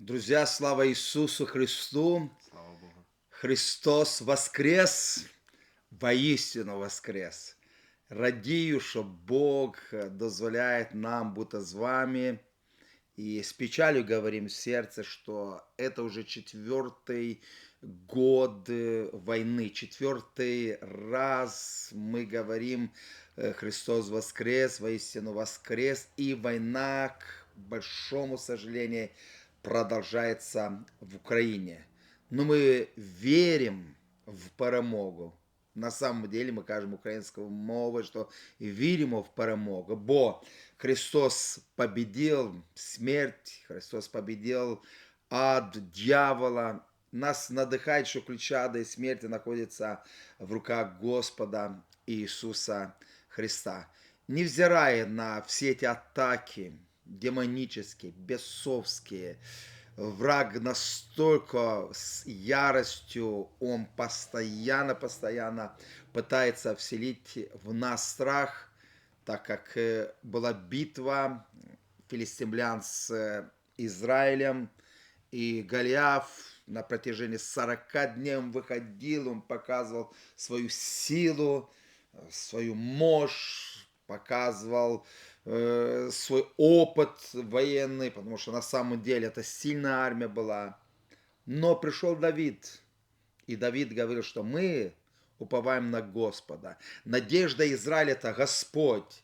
Друзья, слава Иисусу Христу! Слава Богу. Христос воскрес, воістину воскрес. Радію, що Бог дозволяет нам бути з вами. И с печалью говорим в сердце, что это уже четвертый год э, войны, четвертый раз мы говорим э, Христос воскрес, воистину воскрес, и война, к большому сожалению, продолжается в Украине. Но мы верим в перемогу. На самом деле ми кажемо українською мовою, що віримо в перемогу, бо Христос победил смерть, Христос победил ад, дьявола. Нас надихає, що ключа до смерти знаходиться в руках Господа Иисуса Христа. Невзирая на все эти атаки, демонические, бесовские, враг настолько с яростью, он постоянно-постоянно пытается вселить в нас страх, так как э, была битва филистимлян с э, Израилем, и Голиаф на протяжении 40 дней он выходил, он показывал свою силу, свою мощь, показывал свой опыт военный, потому что на самом деле это сильная армия была. Но пришел Давид, и Давид говорил, что мы уповаем на Господа. Надежда Израиля это Господь.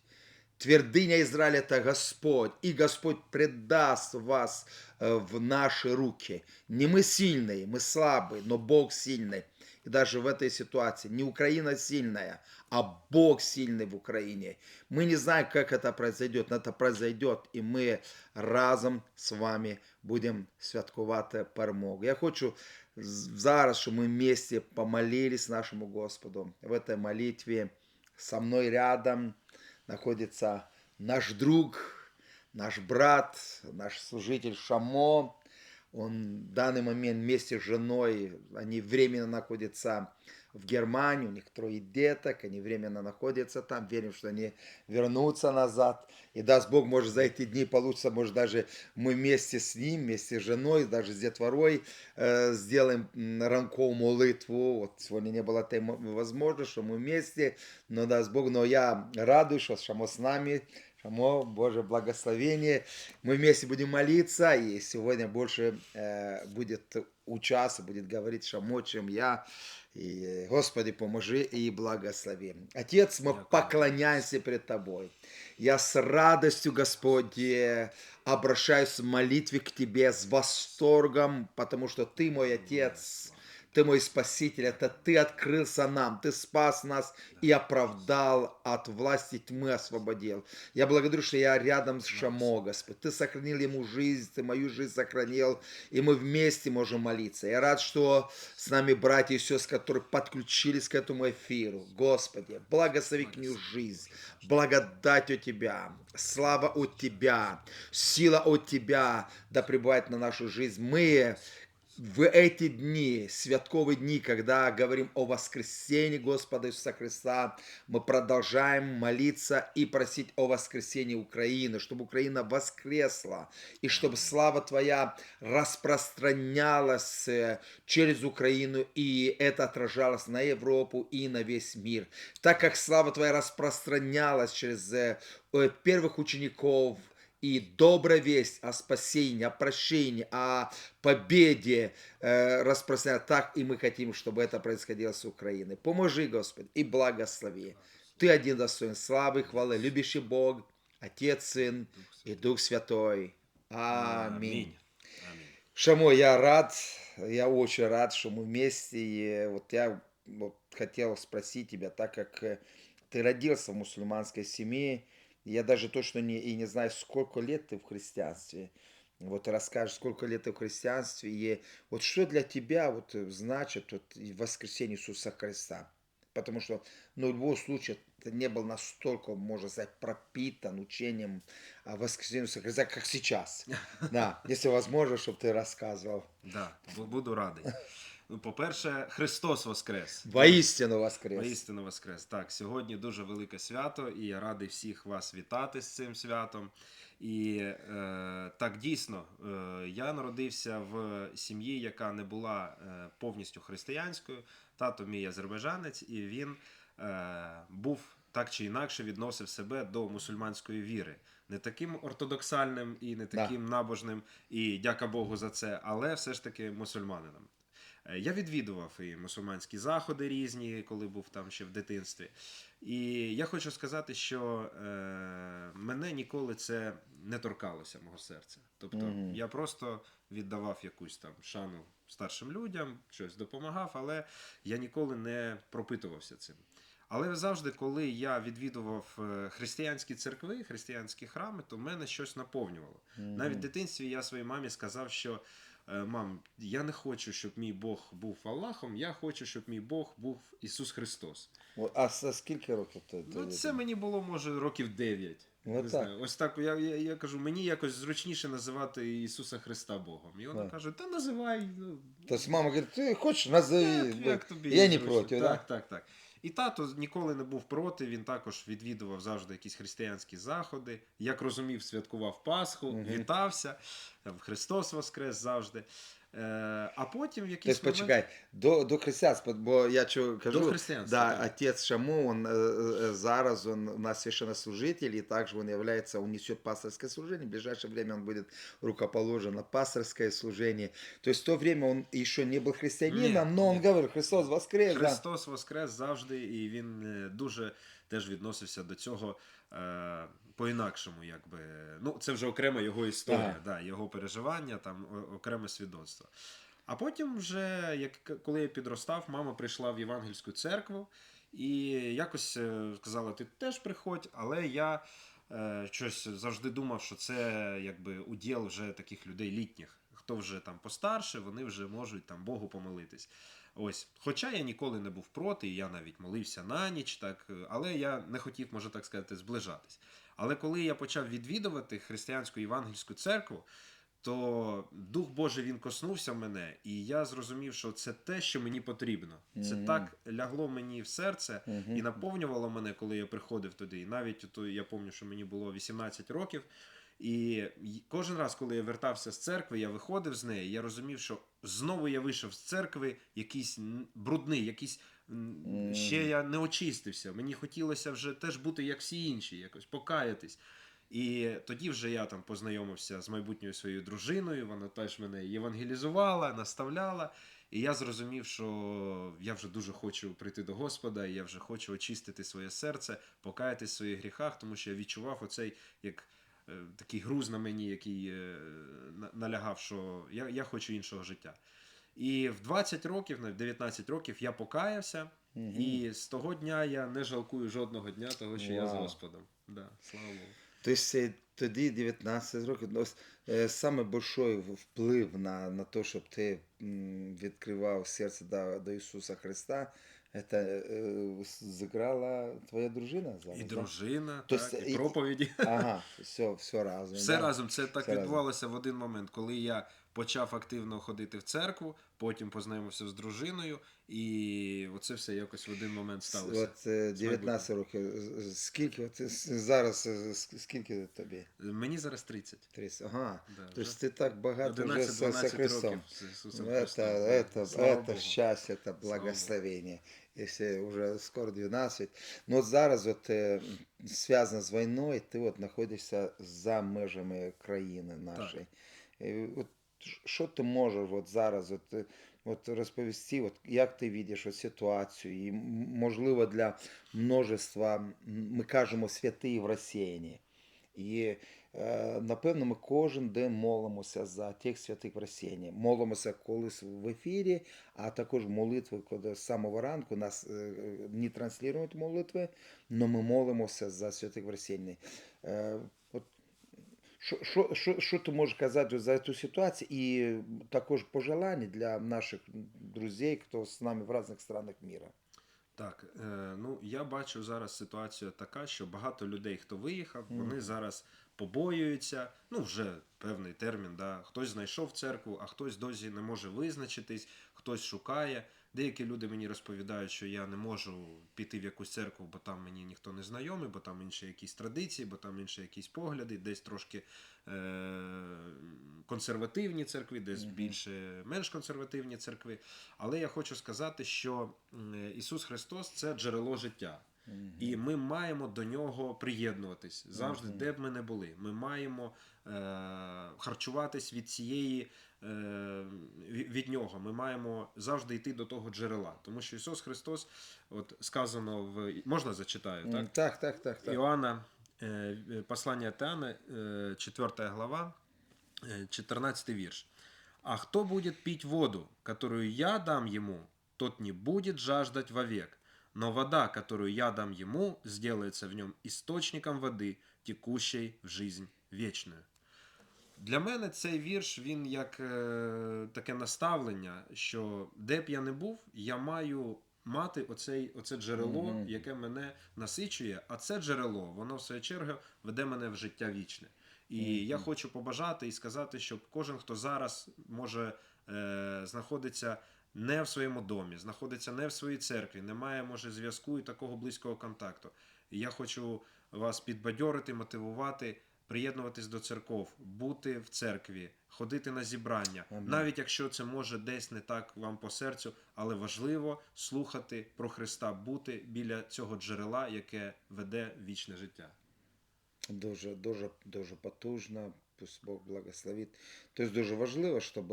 Твердыня Израиля это Господь, и Господь предаст вас э, в наши руки. Не мы сильные, мы слабые, но Бог сильный. Даже в этой ситуации не Украина сильная, а Бог сильный в Украине. Мы не знаем, как это произойдет, но это произойдет, и мы разом з вами будемо святкувати перемогу. Я хочу зараз, щоб ми вместе помолились нашему Господу. В этой молитве со мной рядом находится наш друг, наш брат, наш служитель Шамо. Он в данный момент вместе с женой, они временно находятся в Германии, у них трое деток, они временно находятся там, верим, что они вернутся назад. И даст Бог, может, за эти дни получится, может, даже мы вместе с ним, вместе с женой, даже с детворой э, сделаем ранковую молитву. Вот сегодня не было этой мо- возможности, что мы вместе, но даст Бог, но я радуюсь, что Шамо с нами, Шамо, Боже благословение. Мы вместе будем молиться, и сегодня больше э, будет участвовать, будет говорить Шамо, чем я. И, Господи, поможи и благослови. Отец, мы поклоняемся перед Тобой. Я с радостью, Господи, обращаюсь в молитве к Тебе с восторгом, потому что Ты мой Отец, Ты мой Спаситель, это Ты открылся нам, Ты спас нас и оправдал от власти тьмы, освободил. Я благодарю, что я рядом с Шамо, Господь. Ты сохранил ему жизнь, Ты мою жизнь сохранил, и мы вместе можем молиться. Я рад, что с нами братья и сестры, которые подключились к этому эфиру. Господи, благослови к ним жизнь, благодать от Тебя, слава от Тебя, сила от Тебя да пребывает на нашу жизнь. Мы в эти дни, святковые дни, когда говорим о воскресении Господа Иисуса Христа, мы продолжаем молиться и просить о воскресении Украины, чтобы Украина воскресла, и чтобы слава Твоя распространялась э, через Украину, и это отражалось на Европу и на весь мир. Так как слава Твоя распространялась через э, первых учеников, и добрая весть о спасении, о прощении, о победе э, распространяет. Так и мы хотим, чтобы это происходило с Украиной. Поможи, Господь, и благослови. Ты один достоин славы, хвалы, любящий Бог, Отец, Сын и Дух Святой. Аминь. Амінь. Шамо, я рад, я очень рад, что мы вместе. И вот я вот хотел спросить тебя, так как э, ты родился в мусульманской семье, я даже точно не, и не знаю, сколько лет ты в христианстве. Вот ты расскажешь, сколько лет ты в христианстве, и вот что для тебя вот э, значит вот воскресение Иисуса Христа. Потому что, ну, в любом случае, это не был настолько, можно сказать, пропитан учением о воскресении Иисуса Христа, как сейчас. Да, если возможно, чтобы ты рассказывал. Да, бу- буду радий. Ну, по-перше, Христос Воскрес. Воистину воскрес. Воістину Воскрес. Так, сьогодні дуже велике свято, і я радий всіх вас вітати з цим святом. І е, так дійсно, е, я народився в сім'ї, яка не була е, повністю християнською. Тато мій азербайджанець, і він е, був так чи інакше відносив себе до мусульманської віри. Не таким ортодоксальним і не Да. таким набожним, і дяка Богу за це, але все ж таки мусульманином. Е, Я відвідував і мусульманські заходи різні, коли був там ще в дитинстві. І я хочу сказати, що е, мене ніколи це не торкалося, мого серця. Тобто Мгм. я просто віддавав якусь там шану старшим людям, щось допомагав, але я ніколи не пропитувався цим. Але завжди, коли я відвідував е, християнські церкви, християнські храми, то мене щось наповнювало. Мгм. Навіть в дитинстві я своїй мамі сказав, що мам, я не хочу, щоб мій Бог був Аллахом, я хочу, щоб мій Бог був Ісус Христос. А скільки років ти? Ну, це мені було, може, років 9. Ну, Не так. знаю. Ось так я, я, я кажу, мені якось зручніше називати Ісуса Христа Богом. І вона Так. каже: та називай. ну, Тобто мама говорить, ти хочеш, назови. як, як тобі я не зручно». проти, да? так, так, так. І тато ніколи не був проти, він також відвідував завжди якісь християнські заходи. Як розумів, святкував Пасху, вітався, в Христос Воскрес завжди. Е, а потім в якийсь Тобто, почекай, до, до християнства, бо я що кажу, До християнства, да, так. отець Шаму, он, э, э, зараз он у нас священнослужитель, и также он является, он несет пасторское служение, в ближайшее время он будет рукоположен на пасторское служение. То есть в то время он еще не был христианином, Нет, но он нет. говорил, Христос воскрес, да. Христос Воскрес завжди, і він е, дуже теж відносився до цього е, по-інакшому, якби. Ну, це вже окрема його історія, Ага. да, його переживання, там окреме свідоцтво. А потім, вже, як коли я підростав, мама прийшла в євангельську церкву і якось е, сказала: ти теж приходь, але я. е, Щось завжди думав, що це якби уділ вже таких людей літніх. Хто вже там постарше, вони вже можуть там Богу помолитись. Ось, хоча я ніколи не був проти, я навіть молився на ніч, так, е, але я не хотів, може так сказати, зближатись. Але коли я почав відвідувати християнську євангельську церкву, то Дух Божий він коснувся мене, і я зрозумів, що це те, що мені потрібно. Це Мгм. так лягло мені в серце Мгм. і наповнювало мене, коли я приходив туди. І навіть то я пам'ятаю, що мені було 18 років. І кожен раз, коли я вертався з церкви, я виходив з неї, я розумів, що знову я вийшов з церкви якийсь брудний, якийсь ще я не очистився. Мені хотілося вже теж бути як всі інші, якось покаятись. І тоді вже я там познайомився з майбутньою своєю дружиною. Вона теж мене євангелізувала, наставляла. І я зрозумів, що я вже дуже хочу прийти до Господа, і я вже хочу очистити своє серце, покаятись в своїх гріхах, тому що я відчував оцей як такий груз на мені, який е, на- налягав, що я, я хочу іншого життя. І в 20 років, навіть 19 років, я покаявся, Мгм. і з того дня я не жалкую жодного дня того, що я з Господом. Да, слава Богу. То есть е, тоді 19 років, ну, ось, е, саме большой вплив на, на те, щоб ти відкривав серце до, до Ісуса Христа, це э, зіграла твоя дружина зараз? І да? дружина, То так, есть, і проповіді. Ага, все, все разом. Все да? разом це так Все разом. відбувалося в один момент, коли я почав активно ходити в церкву, потім познайомився з дружиною, і оце все якось в один момент сталося. От е, 19 років. З- з- Скільки от, з- зараз е, с- скільки тобі? Мені зараз 30. 30. Ага. Да, Тобто вже ти так багато вже з, з 11-12 Христом. років з Ісусом Это, Христом. это, Слава это Богу. счастье, это Слава благословение. Если уже скоро 12. Ну, от зараз от, е, зв'язано з війною, ти от знаходишся за межами країни нашої. І От, ш- що ти можеш от зараз от, е, от розповісти, от, як ти бачиш ситуацію, і можливо для множества, ми кажемо, святи в розсіянні. І е, напевно, ми кожен день молимося за тих святих в розсіянні. Молимося колись в ефірі, а також молитви, коли з самого ранку нас е, не транслюють молитви, але ми молимося за святих в розсіянні. Що, що, що, що ти можеш казати за цю ситуацію і також пожелання для наших друзів, хто з нами в різних странах міра? Так, е, ну я бачу зараз ситуацію така, що багато людей, хто виїхав, вони зараз побоюються. Ну, вже певний термін, да. Хтось знайшов церкву, а хтось досі не може визначитись, хтось шукає. Деякі люди мені розповідають, що я не можу піти в якусь церкву, бо там мені ніхто не знайомий, бо там інші якісь традиції, бо там інші якісь погляди, десь трошки е- консервативні церкви, десь більше менш консервативні церкви. Але я хочу сказати, що Ісус Христос це джерело життя. І ми маємо до нього приєднуватись завжди, де б ми не були. Ми маємо е, харчуватись від цієї е, ві- від нього. Ми маємо завжди йти до того джерела. Тому що Ісус Христос, от сказано в можна зачитаю, так? Так, так, так, так. Иоанна, э, э, послание от Иоанна, э, 4 глава, э, 14 вирш. «А кто будет пить воду, которую я дам ему, тот не будет жаждать вовек, но вода, которую я дам ему, сделается в нем источником воды, текущей в жизнь вечную». Для мене цей вірш він як е, таке наставлення, що де б я не був, я маю мати оцей, оце джерело, Мгм. яке мене насичує, а це джерело, воно в свою чергу веде мене в життя вічне. І я хочу побажати і сказати, щоб кожен, хто зараз може е, знаходиться не в своєму домі, знаходиться не в своїй церкві, не має може зв'язку і такого близького контакту. І я хочу вас підбадьорити, мотивувати, приєднуватись до церков, бути в церкві, ходити на зібрання, Амінь. навіть якщо це може десь не так вам по серцю, але важливо слухати про Христа, бути біля цього джерела, яке веде вічне життя. Дуже, дуже, дуже потужно Пусть Бог благословит. То есть дуже важливо, щоб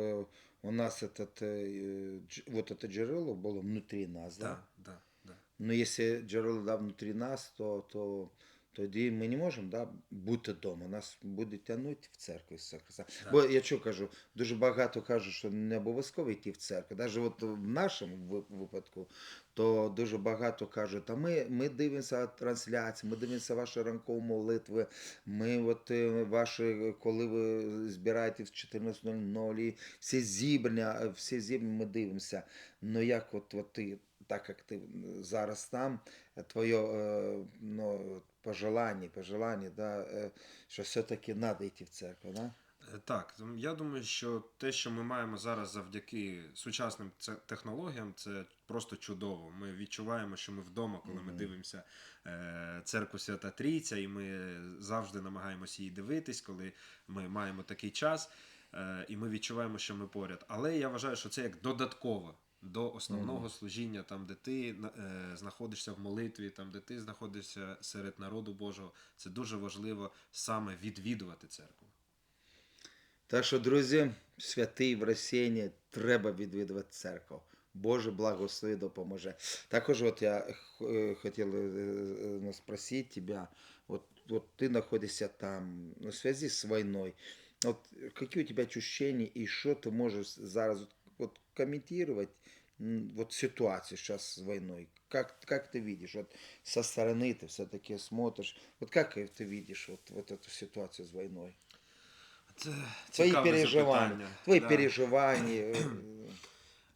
у нас этот, э, дж- вот это джерело було внутрі нас. Да? Так, да, да. Но якщо джерело да, внутрі нас, то, то тоді ми не можемо да, бути вдома. Нас буде тягнути в церкву Ісуса Христа. Бо я що кажу, дуже багато кажуть, що не обов'язково йти в церкву. Навіть от в нашому випадку, то дуже багато кажуть, а ми, ми дивимося трансляції, ми дивимося ваші ранкові молитви, ми от е, ваші, коли ви збираєтесь в 14.00, всі зібрання, е, всі зібрання ми дивимося. Ну як от, от ти, так як ти зараз там, твоє е, ну, пожелання, пожелання, да, е, що все-таки треба йти в церкву, да? Е, Так, я думаю, що те, що ми маємо зараз завдяки сучасним технологіям, це просто чудово. Ми відчуваємо, що ми вдома, коли ми дивимося е, церкву Свята Трійця, і ми завжди намагаємося її дивитись, коли ми маємо такий час, і ми відчуваємо, що ми поряд. Але я вважаю, що це як додатково. До основного служіння, там, де ти е, знаходишся в молитві, там, де ти знаходишся серед народу Божого, це дуже важливо саме відвідувати церкву. Так що, друзі, святий в Росіні, треба відвідувати церкву. Боже благослови допоможе. Також от я е, хотів е, е, ну, спросити тебе, от, от ти знаходишся там, ну, в зв'язку з війною, от які у тебе ощущения і що ти можеш зараз от, от комментировать м, вот ситуацию сейчас с войной? Как, как ты видишь? Вот со стороны ты все-таки смотришь. Вот как ты видишь вот, вот эту ситуацию с войной? Це Твої цікаве переживання. запитання. Твої Да. переживання. е,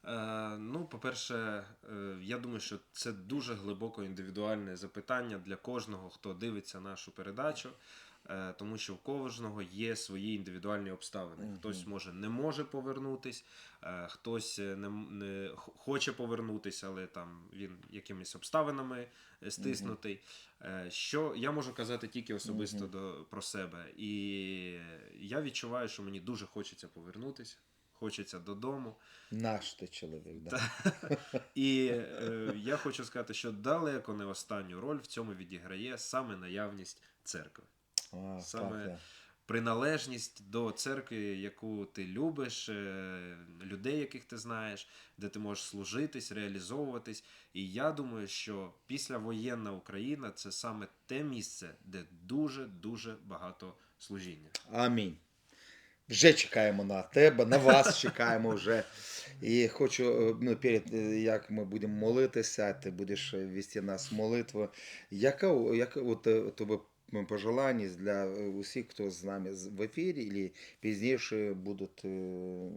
Е, ну, по-перше, е, я думаю, що це дуже глибоко індивідуальне запитання для кожного, хто дивиться нашу передачу, е, тому що у кожного є свої індивідуальні обставини. Мгм. Хтось може не може повернутись, е, хтось е, не, не хоче повернутись, але там він якимись обставинами е, стиснутий. Е, Що я можу казати тільки особисто Мгм. до, про себе. І я відчуваю, що мені дуже хочеться повернутися, хочеться додому. Наш ти чоловік, да. І е, я хочу сказати, що далеко не останню роль в цьому відіграє саме наявність церкви. А, Саме- так. Приналежність до церкви, яку ти любиш, е, людей, яких ти знаєш, де ти можеш служитись, реалізовуватись. І я думаю, що післявоєнна Україна це саме те місце, де дуже дуже багато служіння. Амінь. Вже чекаємо на тебе, на вас чекаємо вже. І хочу, е, ну, перед е, як ми будемо молитися, ти будеш вести нас в молитву. Яка, яка от, тебе пожелання для усіх, хто з нами в ефірі, або пізніше будуть е,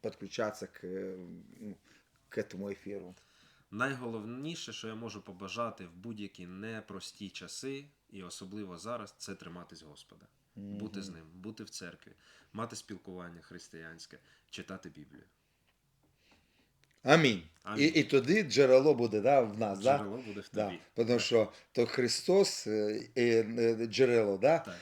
підключатися к, е, ну, к этому ефіру? найголовніше, що я можу побажати в будь-які непрості часи, і особливо зараз, це триматись Господа, бути з ним, бути в церкві, мати спілкування християнське, читати Біблію. Амінь. Амінь. І, і тоді джерело буде да, в нас. Да? Джерело буде в Да. тобі. Тому що то Христос е, і е, джерело, да? Так.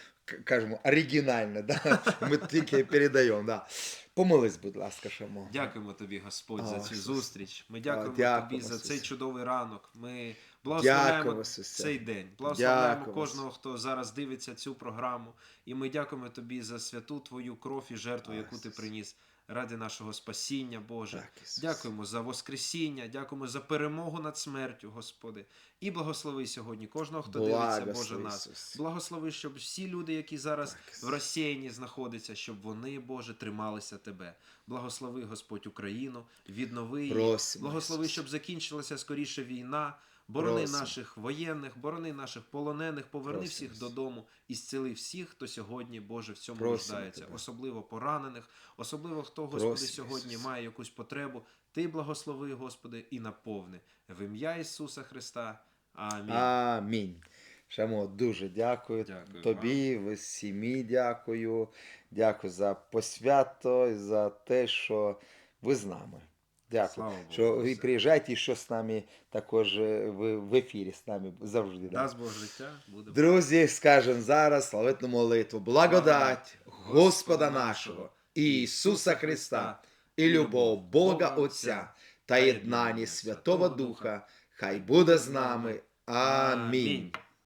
Кажемо, оригінальне, да? ми тільки передаємо. Да. Помолись, будь ласка, Шамо. Дякуємо тобі, Господь, за цю Ісус. зустріч. Ми дякуємо дякуємо, тобі за цей чудовий ранок. Ми благословляємо Дякую, цей день. Благословляємо Дякую, кожного, хто зараз дивиться цю програму. І ми дякуємо тобі за святу твою кров і жертву, О, яку ти приніс ради нашого спасіння, Боже. Так, Дякуємо за Воскресіння, дякуємо за перемогу над смертю, Господи. І благослови сьогодні кожного, хто дивиться, Боже, нас. Благослови, щоб всі люди, які зараз Так, в розсіянні знаходяться, щоб вони, Боже, трималися Тебе. Благослови, Господь, Україну, віднови її. Просимо, Благослови, щоб закінчилася скоріше війна. Борони Просимо. наших воєнних, борони наших полонених, поверни Просимо, всіх додому і зціли всіх, хто сьогодні, Боже, в цьому Просимо нуждається, Тебе. особливо поранених, особливо хто, Господи, Просимо, сьогодні має якусь потребу. Ти благослови, Господи, і наповни. В ім'я Ісуса Христа. Амінь. Амінь. Шамо, дуже дякую, Дякую тобі, ви сім'ї дякую. Дякую за посвято і за те, що ви з нами. Дякую. Слава Богу, що ви приїжджаєте і що з нами також е, ви в ефірі з нами завжди. Да. Дасть Бог життя, буде Друзі, скажемо зараз славетну молитву. Благодать Господа нашого, Ісуса Христа, і любов Бога Отця та єднання Святого Духа, хай буде з нами. Амінь.